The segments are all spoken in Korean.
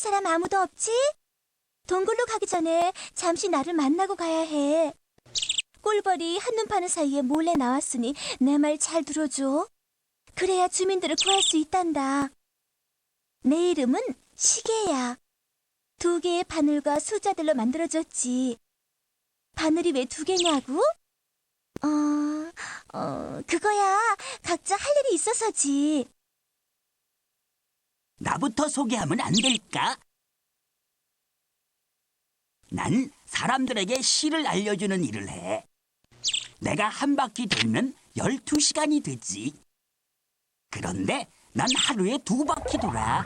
사람 아무도 없지? 동굴로 가기 전에 잠시 나를 만나고 가야 해. 꿀벌이 한눈 파는 사이에 몰래 나왔으니 내 말 잘 들어줘. 그래야 주민들을 구할 수 있단다. 내 이름은 시계야. 두 개의 바늘과 숫자들로 만들어졌지. 바늘이 왜 두 개냐고? 어, 어, 그거야. 각자 할 일이 있어서지. 나부터 소개하면 안 될까? 난 사람들에게 시를 알려주는 일을 해. 내가 한 바퀴 돌면 12시간이 되지. 그런데 난 하루에 두 바퀴 돌아.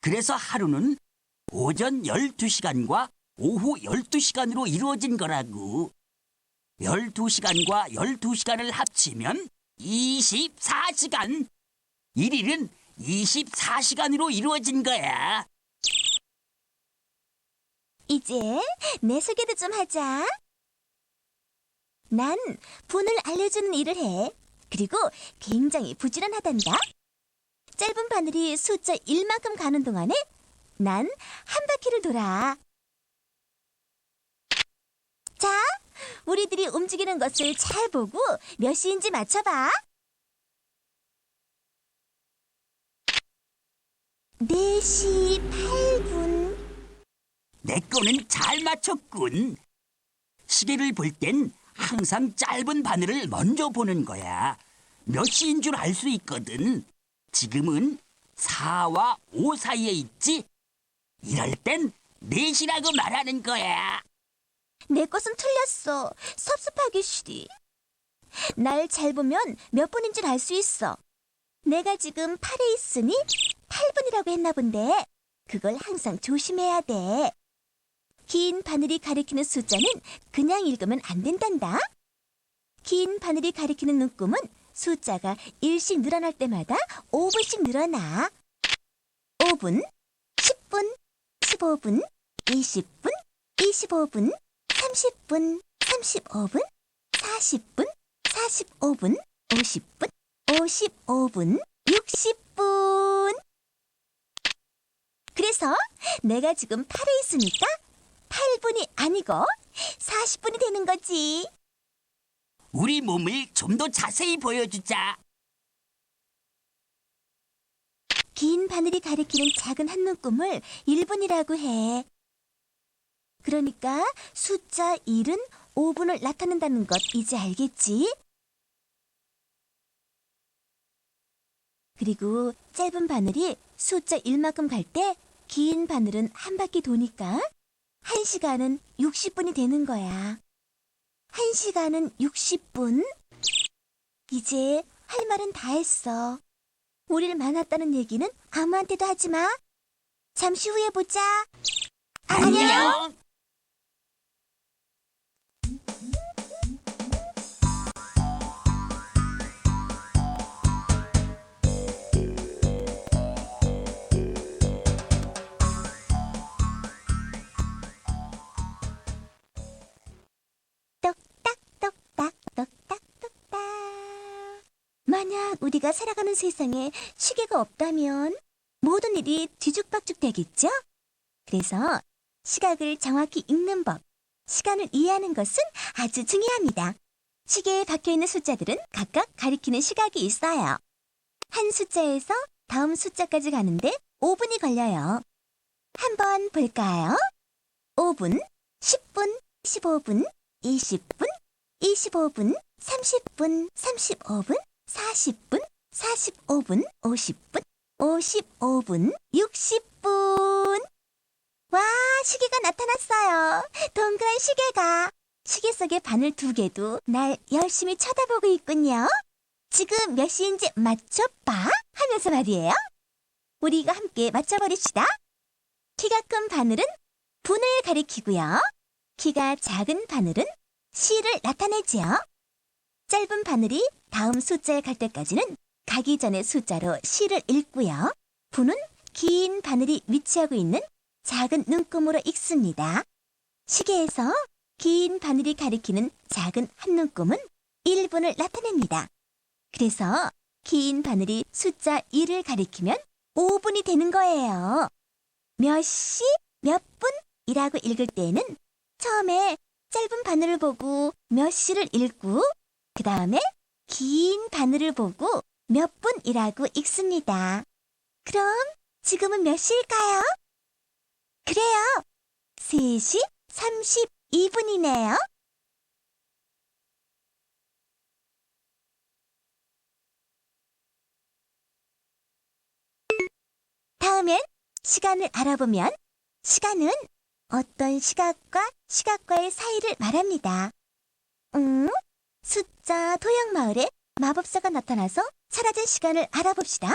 그래서 하루는 오전 12시간과 오후 12시간으로 이루어진 거라고. 12시간과 12시간을 합치면 24시간. 일일은 24시간으로 이루어진 거야. 이제 내 소개도 좀 하자. 난 분을 알려주는 일을 해. 그리고 굉장히 부지런하단다. 짧은 바늘이 숫자 1만큼 가는 동안에 난 한 바퀴를 돌아. 자, 우리들이 움직이는 것을 잘 보고 몇 시인지 맞춰봐. 4시 8분. 내 거는 잘 맞췄군. 시계를 볼 땐 항상 짧은 바늘을 먼저 보는 거야. 몇 시인 줄 알 수 있거든. 지금은 4와 5 사이에 있지? 이럴 땐 4시라고 말하는 거야. 내 것은 틀렸어. 섭섭하기 싫이. 날 잘 보면 몇 분인 줄 알 수 있어. 내가 지금 8에 있으니 8분이라고 했나 본데 그걸 항상 조심해야 돼. 긴 바늘이 가리키는 숫자는 그냥 읽으면 안 된단다. 긴 바늘이 가리키는 눈금은 숫자가 1씩 늘어날 때마다 5분씩 늘어나. 5분, 10분, 15분, 20분, 25분, 30분, 35분, 40분, 45분, 50분, 55분, 60분. 그래서 내가 지금 8에 있으니까 8분이 아니고 40분이 되는 거지. 우리 몸을 좀 더 자세히 보여주자. 긴 바늘이 가리키는 작은 한 눈금을 1분이라고 해. 그러니까 숫자 1은 5분을 나타낸다는 것 이제 알겠지? 그리고 짧은 바늘이 숫자 1만큼 갈 때 긴 바늘은 한 바퀴 도니까 1시간은 60분이 되는 거야. 1시간은 60분? 이제 할 말은 다 했어. 우릴 만났다는 얘기는 아무한테도 하지 마. 잠시 후에 보자. 안녕. 우리가 살아가는 세상에 시계가 없다면 모든 일이 뒤죽박죽 되겠죠? 그래서 시각을 정확히 읽는 법, 시간을 이해하는 것은 아주 중요합니다. 시계에 박혀 있는 숫자들은 각각 가리키는 시각이 있어요. 한 숫자에서 다음 숫자까지 가는데 5분이 걸려요. 한번 볼까요? 5분, 10분, 15분, 20분, 25분, 30분, 35분, 40분, 45분, 50분, 55분, 60분. 와, 시계가 나타났어요. 동그란 시계가. 시계 속의 바늘 두 개도 날 열심히 쳐다보고 있군요. 지금 몇 시인지 맞춰봐 하면서 말이에요. 우리가 함께 맞춰버립시다. 키가 큰 바늘은 분을 가리키고요. 키가 작은 바늘은 시를 나타내지요. 짧은 바늘이 다음 숫자에 갈 때까지는 가기 전의 숫자로 시를 읽고요. 분은 긴 바늘이 위치하고 있는 작은 눈금으로 읽습니다. 시계에서 긴 바늘이 가리키는 작은 한 눈금은 1분을 나타냅니다. 그래서 긴 바늘이 숫자 1을 가리키면 5분이 되는 거예요. 몇 시, 몇 분이라고 읽을 때는 처음에 짧은 바늘을 보고 몇 시를 읽고 그 다음에 긴 바늘을 보고 몇 분이라고 읽습니다. 그럼 지금은 몇 시일까요? 그래요. 3시 32분이네요. 다음엔 시간을 알아보면 시간은 어떤 시각과 시각과의 사이를 말합니다. 음, 숫자 도형 마을에 마법사가 나타나서 사라진 시간을 알아봅시다.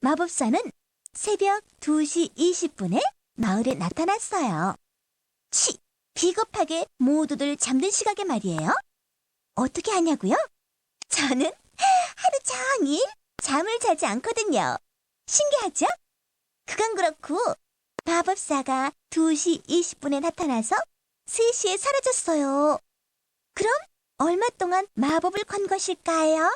마법사는 새벽 2시 20분에 마을에 나타났어요. 치, 비겁하게 모두들 잠든 시각에 말이에요. 어떻게 하냐고요? 저는 하루 종일 잠을 자지 않거든요. 신기하죠? 그건 그렇고 마법사가 2시 20분에 나타나서 3시에 사라졌어요. 그럼 얼마 동안 마법을 건 것일까요?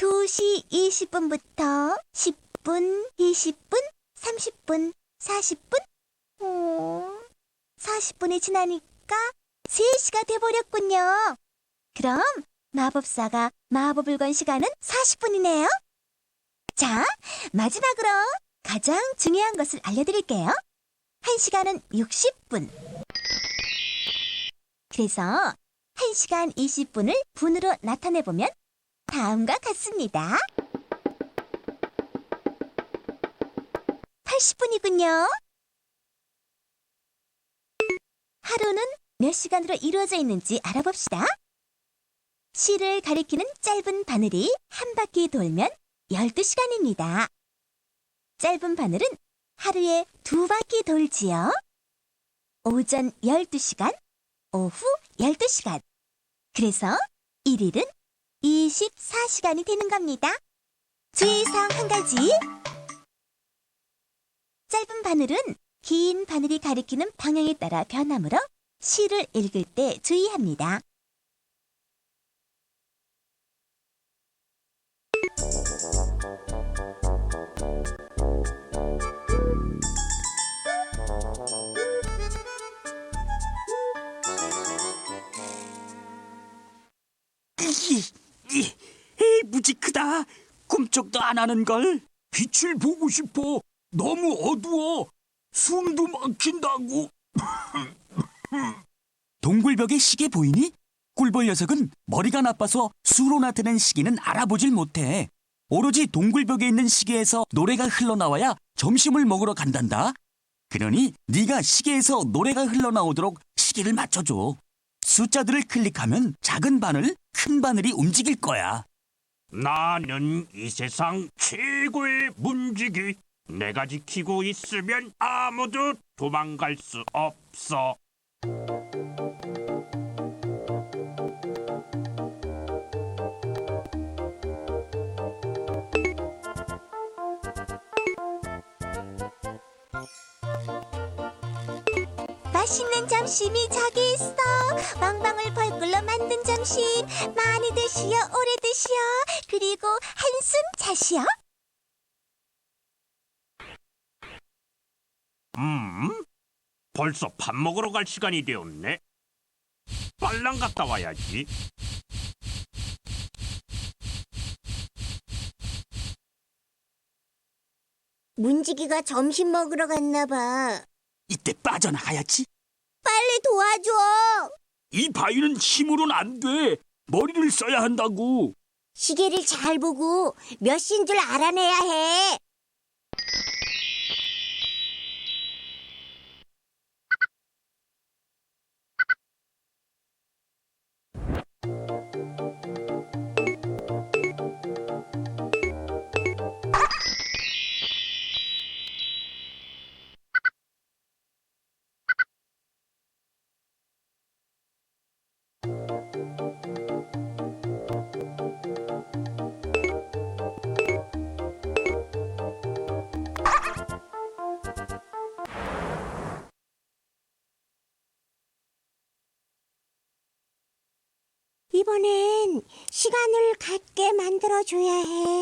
2시 20분부터 10분, 20분, 30분, 40분? 어, 40분이 지나니까 3시가 돼버렸군요. 그럼 마법사가 마법을 건 시간은 40분이네요. 자, 마지막으로 가장 중요한 것을 알려드릴게요. 1시간은 60분. 그래서 1시간 20분을 분으로 나타내보면 다음과 같습니다. 80분이군요. 하루는 몇 시간으로 이루어져 있는지 알아봅시다. 시를 가리키는 짧은 바늘이 한 바퀴 돌면 12시간입니다. 짧은 바늘은 하루에 두 바퀴 돌지요. 오전 12시간, 오후 12시간. 그래서 1일은 24시간이 되는 겁니다. 주의사항 한 가지. 짧은 바늘은 긴 바늘이 가리키는 방향에 따라 변하므로 시를 읽을 때 주의합니다. 크다. 꿈쩍도 안 하는 걸. 빛을 보고 싶어. 너무 어두워. 숨도 막힌다고. 동굴벽에 시계 보이니? 꿀벌 녀석은 머리가 나빠서 수로 나타낸 시계는 알아보질 못해. 오로지 동굴벽에 있는 시계에서 노래가 흘러나와야 점심을 먹으러 간단다. 그러니 네가 시계에서 노래가 흘러나오도록 시계를 맞춰줘. 숫자들을 클릭하면 작은 바늘, 큰 바늘이 움직일 거야. 나는 이 세상 최고의 문지기. 내가 지키고 있으면 아무도 도망갈 수 없어. 맛있는 점심이 저기 있어. 왕방울 벌꿀로 만든 점심. 많이 드시오, 오래 드시오. 그리고 한숨 자시오. 음? 벌써 밥 먹으러 갈 시간이 되었네. 빨랑 갔다 와야지. 문지기가 점심 먹으러 갔나 봐. 이때 빠져나가야지. 빨리 도와줘. 이 바위는 힘으로는 안 돼. 머리를 써야 한다고. 시계를 잘 보고 몇 시인 줄 알아내야 해. 시간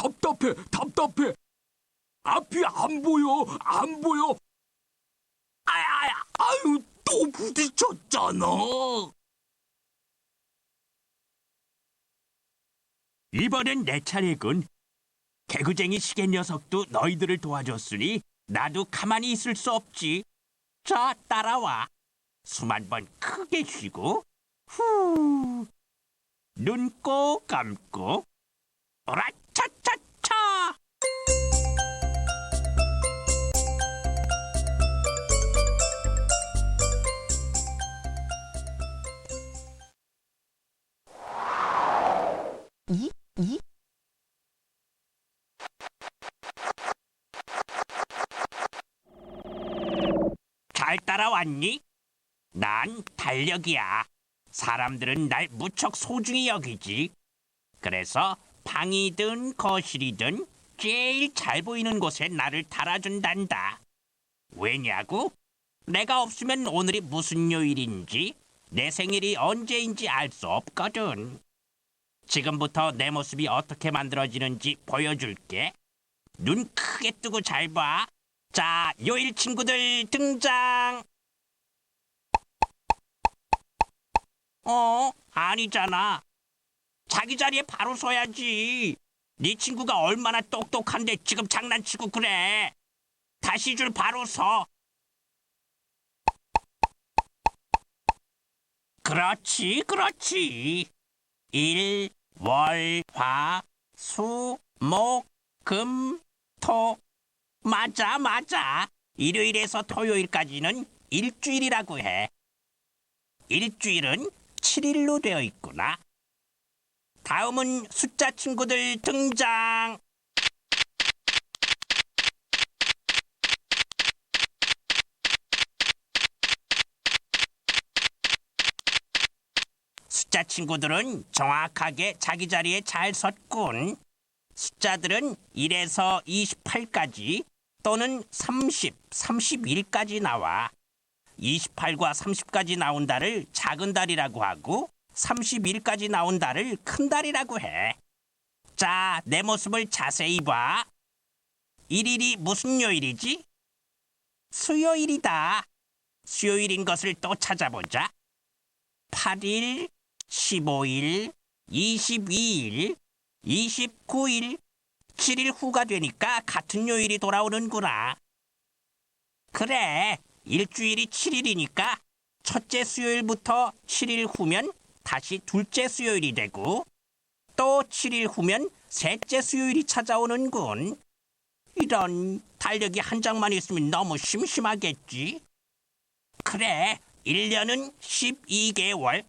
답답해, 답답해. 앞이 안 보여, 안 보여. 아야, 아유, 또 부딪혔잖아. 이번엔 내 차례군. 개구쟁이 시계 녀석도 너희들을 도와줬으니 나도 가만히 있을 수 없지. 자, 따라와. 숨 한 번 크게 쉬고 후. 눈 꼭 감고 오라차차 따라왔니? 난 달력이야. 사람들은 날 무척 소중히 여기지. 그래서 방이든 거실이든 제일 잘 보이는 곳에 나를 달아준단다. 왜냐고? 내가 없으면 오늘이 무슨 요일인지 내 생일이 언제인지 알 수 없거든. 지금부터 내 모습이 어떻게 만들어지는지 보여줄게. 눈 크게 뜨고 잘 봐. 자, 요일 친구들 등장. 어, 아니잖아. 자기 자리에 바로 서야지. 네 친구가 얼마나 똑똑한데 지금 장난치고 그래. 다시 줄 바로 서. 그렇지, 그렇지. 일, 월, 화, 수, 목, 금, 토. 맞아, 맞아. 일요일에서 토요일까지는 일주일이라고 해. 일주일은 7일로 되어 있구나. 다음은 숫자 친구들 등장. 숫자 친구들은 정확하게 자기 자리에 잘 섰군. 숫자들은 1에서 28까지 또는 30, 31까지 나와. 28과 30까지 나온 달을 작은 달이라고 하고 31까지 나온 달을 큰 달이라고 해. 자, 내 모습을 자세히 봐. 1일이 무슨 요일이지? 수요일이다. 수요일인 것을 또 찾아보자. 8일, 15일, 22일, 29일, 7일 후가 되니까 같은 요일이 돌아오는구나. 그래, 일주일이 7일이니까 첫째 수요일부터 7일 후면 다시 둘째 수요일이 되고 또 7일 후면 셋째 수요일이 찾아오는군. 이런 달력이 한 장만 있으면 너무 심심하겠지. 그래, 1년은 12개월,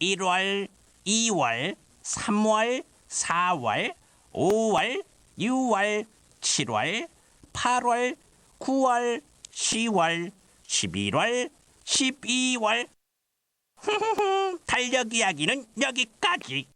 1월, 2월, 3월, 4월, 5월, 6월, 7월, 8월, 9월, 10월, 11월, 12월. 달력 이야기는 여기까지.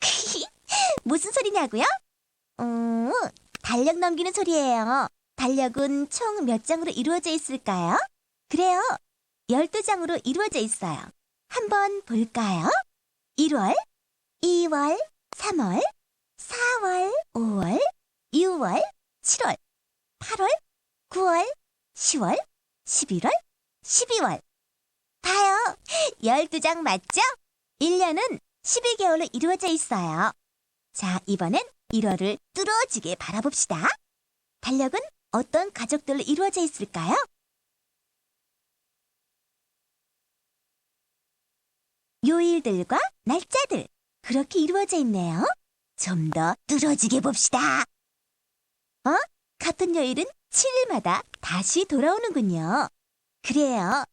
무슨 소리냐고요? 음, 달력 넘기는 소리예요. 달력은 총 몇 장으로 이루어져 있을까요? 그래요. 12장으로 이루어져 있어요. 한번 볼까요? 1월, 2월, 3월, 4월, 5월, 6월, 7월, 8월, 9월, 10월, 11월, 12월. 봐요. 12장 맞죠? 1년은 12개월로 이루어져 있어요. 자, 이번엔 1월을 뚫어지게 바라봅시다. 달력은 어떤 가족들로 이루어져 있을까요? 요일들과 날짜들. 그렇게 이루어져 있네요. 좀 더 뚫어지게 봅시다. 어? 같은 요일은 7일마다 다시 돌아오는군요. 그래요.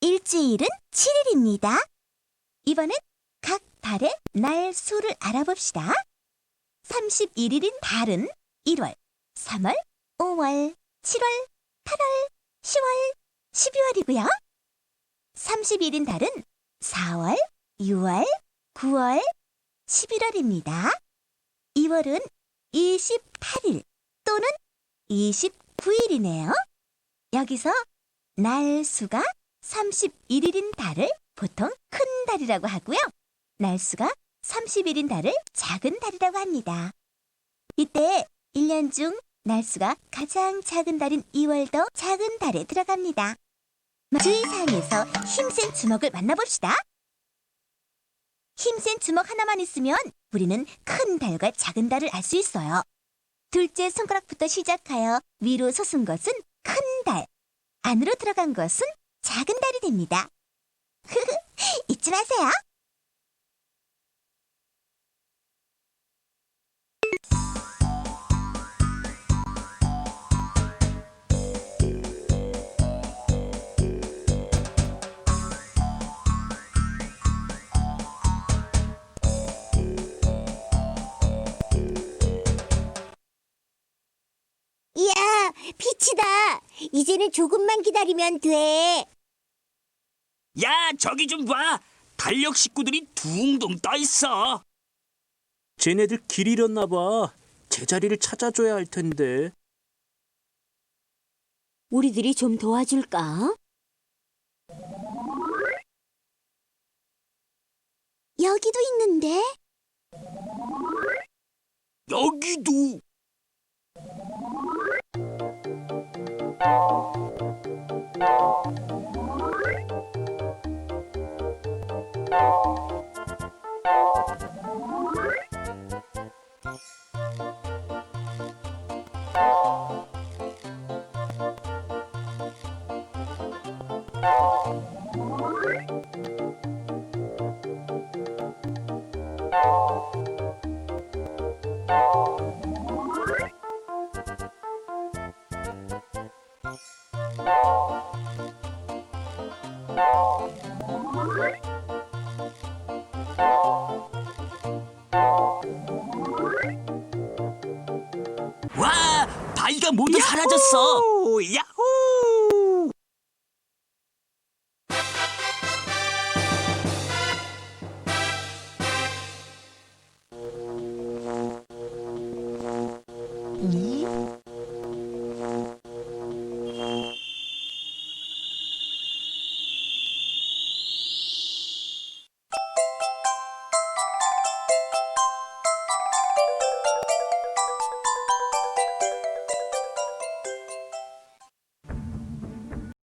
일주일은 7일입니다. 이번엔 각 달의 날 수를 알아봅시다. 31일인 달은 1월, 3월, 5월, 7월, 8월, 10월, 12월이고요. 30일인 달은 4월, 6월, 9월, 11월입니다. 2월은 28일 또는 29일이네요. 여기서 날 수가 31일인 달을 보통 큰 달이라고 하고요. 날 수가 30일인 달을 작은 달이라고 합니다. 이때 1년 중 날수가 가장 작은 달인 2월도 작은 달에 들어갑니다. 주의사항에서 힘센 주먹을 만나봅시다. 힘센 주먹 하나만 있으면 우리는 큰 달과 작은 달을 알 수 있어요. 둘째 손가락부터 시작하여 위로 솟은 것은 큰 달, 안으로 들어간 것은 작은 달이 됩니다. 잊지 마세요. 빛이다. 이제는 조금만 기다리면 돼. 야, 저기 좀 봐. 달력 식구들이 둥둥 떠 있어. 쟤네들 길 잃었나 봐. 제자리를 찾아줘야 할 텐데. 우리들이 좀 도와줄까? 여기도 있는데? 여기도. you 와, 바위가 모두 사라졌어. 야호!